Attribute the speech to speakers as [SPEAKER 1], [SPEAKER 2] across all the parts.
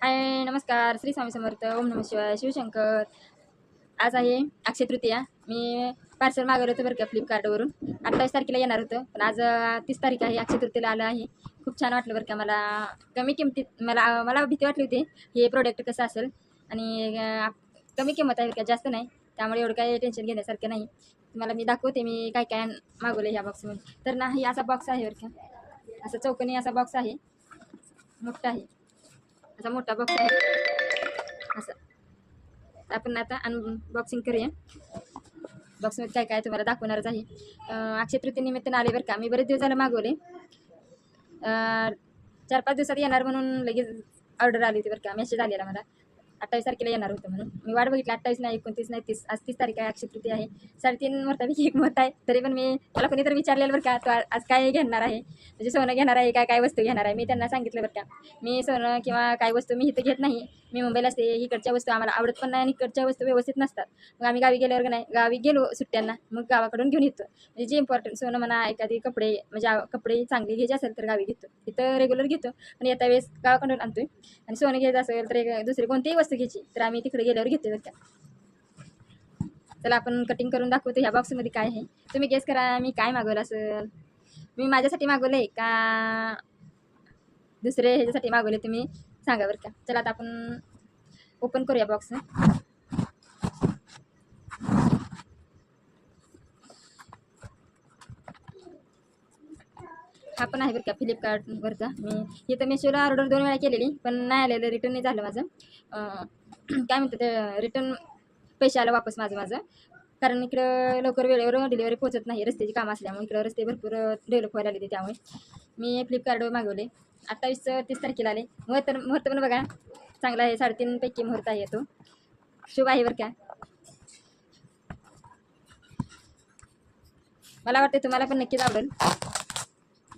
[SPEAKER 1] हाय नमस्कार. श्री स्वामी समर्थ. ओम नम शिवाय. शिवशंकर. आज आहे अक्षय तृतीया. मी पार्सल मागवलं होतं बरं का फ्लिपकार्टवरून अठ्ठावीस तारखेला येणार होतं. पण आज तीस तारीख आहे. अक्षय तृतीयेला आलं आहे. खूप छान वाटलं बरं का मला. कमी किमतीत मला मला भीती वाटली होती. हे प्रोडक्ट कसं असेल? आणि कमी किंमत आहे का? जास्त नाही. त्यामुळे एवढं काही टेन्शन घेण्यासारखं नाही. तुम्हाला मी दाखवते मी काय काय मागवलं ह्या बॉक्समध्ये तर नाही असा बॉक्स आहे बरं का. असा चौकनी असा बॉक्स आहे. मोठा आहे. असा मोठा बॉक्स आहे. असं. आपण आता अनबॉक्सिंग करूया. बॉक्समध्ये काय काय तुम्हाला दाखवणारच आहे. अक्षय तृतीयनिमित्तानं आले बरं का. मी बरेच दिवस झालं मागवले. चार पाच दिवसात येणार म्हणून लगेच ऑर्डर आली होती बरं का. मेसेज आलेला मला. अठ्ठावीस तारखेला येणार होतं म्हणून. मी वाट बघितली अठ्ठावीस नाही एकोणतीस नाही तीस आज तीस तारीख आहे अक्षय तृतीय आहे. साडेतीन मतापैकी एक मत आहे. तरी पण मी मला कोणी तर विचारलेलं बरं का तो आज काय घेणार आहे? म्हणजे सोनं घेणार आहे काय काय वस्तू घेणार आहे? मी त्यांना सांगितलं बरं का. मी सोनं किंवा काय वस्तू मी इथं घेत नाही. मी मुंबईला असते इकडच्या वस्तू आम्हाला आवडत पण नाही आणि इकडच्या वस्तू व्यवस्थित नसतात. मग आम्ही गावी गेल्यावर नाही गावी गेलो सुट्ट्यांना मग गावाकडून घेऊन येतो. म्हणजे जे इम्पॉर्टंट सोनं म्हणा एखादी कपडे म्हणजे कपडे चांगले घ्यायचे असेल तर गावी घेतो. इथं रेग्युलर घेतो. पण येत्या वेळेस गावाकडून आणतोय. आणि सोनं घ्यायचं असेल तर एक दुसरी कोणतीही वस्तू घ्यायची. तर आम्ही तिकडे गेल्यावर घेतो बरं का. चला आपण कटिंग करून दाखवतो ह्या बॉक्समध्ये काय आहे. तुम्ही गेस करा मी काय मागवलं असेल? मी माझ्यासाठी मागवलं आहे का? दुसरे ह्याच्यासाठी मागवले तुम्ही सांगा बरं का. चला आता आपण ओपन करूया बॉक्स हा पण आहे बरं का फ्लिपकार्टवरचा. मी इथं मेशोला ऑर्डर दोन वेळा केलेली पण नाही आलेलं रिटर्न नाही झालं माझं. काय म्हणतं ते रिटर्न पैसे आलं वापस माझं माझं. कारण इकडं लवकर वेळेवर डिलिव्हरी पोहोचत नाही रस्त्याची कामं असल्यामुळे इकडं रस्ते भरपूर डेव्हलप व्हायला लागले त्यामुळे. मी फ्लिपकार्टवर मागवले. अठ्ठावीस तीस तारखेला आले. मुहूर्त मुहूर्त पण बघा चांगला आहे साडेतीनपैकी मुहूर्त आहे तो. शुभ आहे बरं का. मला वाटते तुम्हाला पण नक्कीच आवडेल.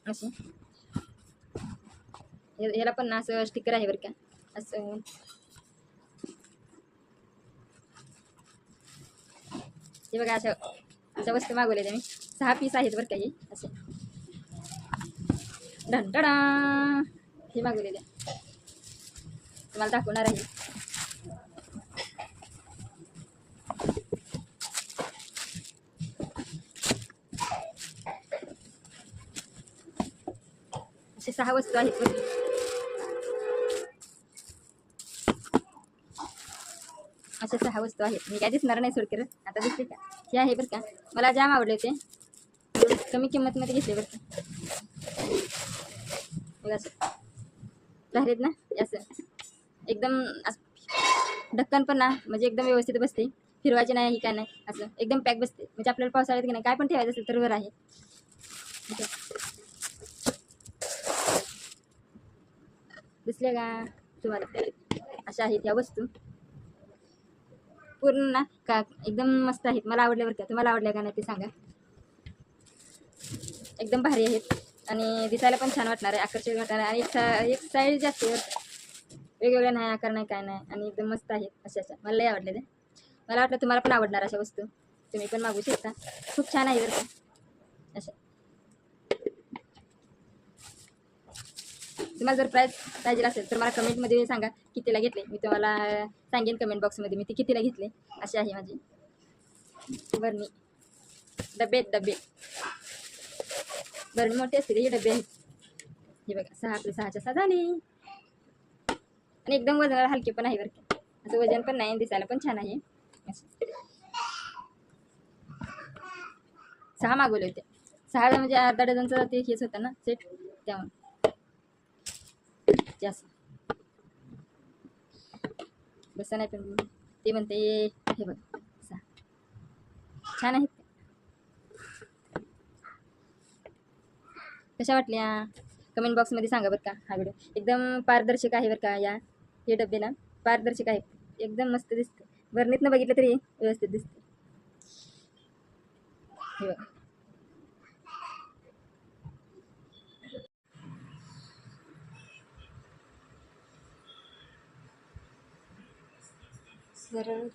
[SPEAKER 1] असं याला पण ना असं स्टिकर आहे बरं का. असं. हे बघा अशा अशा वस्तू मागवलेल्या मी सहा पीस आहेत बरं का हे. असे. ढंटडा हे मागवलेले. तुम्हाला दाखवणार आहे. असे सहा वस्तू आहेत बरं अशा सहा वस्तू आहेत. मी काय दिसणार नाही सोडकर. आता दिसते का? हे आहे बरं का. मला जाम आवडले ते कमी किंमतमध्ये घेतले बरं का. बघा असं. आहेत ना? हे असं. एकदम असं ढक्कन पण ना. म्हणजे एकदम व्यवस्थित बसते. फिरवायचे नाही ही काय नाही. असं. एकदम पॅक बसते. म्हणजे आपल्याला पावसाळ्यात की नाही काय पण ठेवायचं असेल तर वर आहे. दिसले का? तुम्हाला अशा आहेत या वस्तू. पूर्ण ना का? एकदम मस्त आहेत. मला आवडल्या बरं का? तुम्हाला आवडल्या का नाही ते सांगा. एकदम भारी आहेत. आणि दिसायला पण छान वाटणार आहे. आकर्षक वाटणार आहे. आणि एक सा एक साईड जास्त वेगवेगळ्या नाही आकार नाही काय नाही. आणि एकदम मस्त आहेत. अशा अशा. मला लई आवडले मला वाटलं तुम्हाला पण आवडणार अशा वस्तू. तुम्ही पण मागू शकता. खूप छान आहे बरं का. अशा. तुम्हाला जर प्राईस पाहिजे असेल तर मला कमेंटमध्ये सांगा कितीला घेतले. मी तुम्हाला सांगेन कमेंट बॉक्समध्ये मी ते कितीला घेतले. अशी आहे माझी बरणी डबे डबे. बरणी मोठी असते हे डबे आहेत. हे बघा सहा आपले सहाच्या सहा झाले. आणि एकदम वजनाला हलके पण आहे बरं का. असं वजन पण नाही आणि दिसायला पण छान आहे. सहा मागवले होते. सहा म्हणजे अर्धा डझनचं ते हेच होतं ना सेट त्यामुळे. लागते असं बसा नाही पण ते म्हणते हे बघ छान आहेत. कशा वाटल्या? कमेंट बॉक्समध्ये सांगा बरं का हा व्हिडिओ. एकदम पारदर्शक आहे बरं का या हे डब्याला. पारदर्शक आहे. एकदम मस्त दिसते वरणीतनं बघितलं तरी व्यवस्थित दिसते हे बघा. ज़रूरत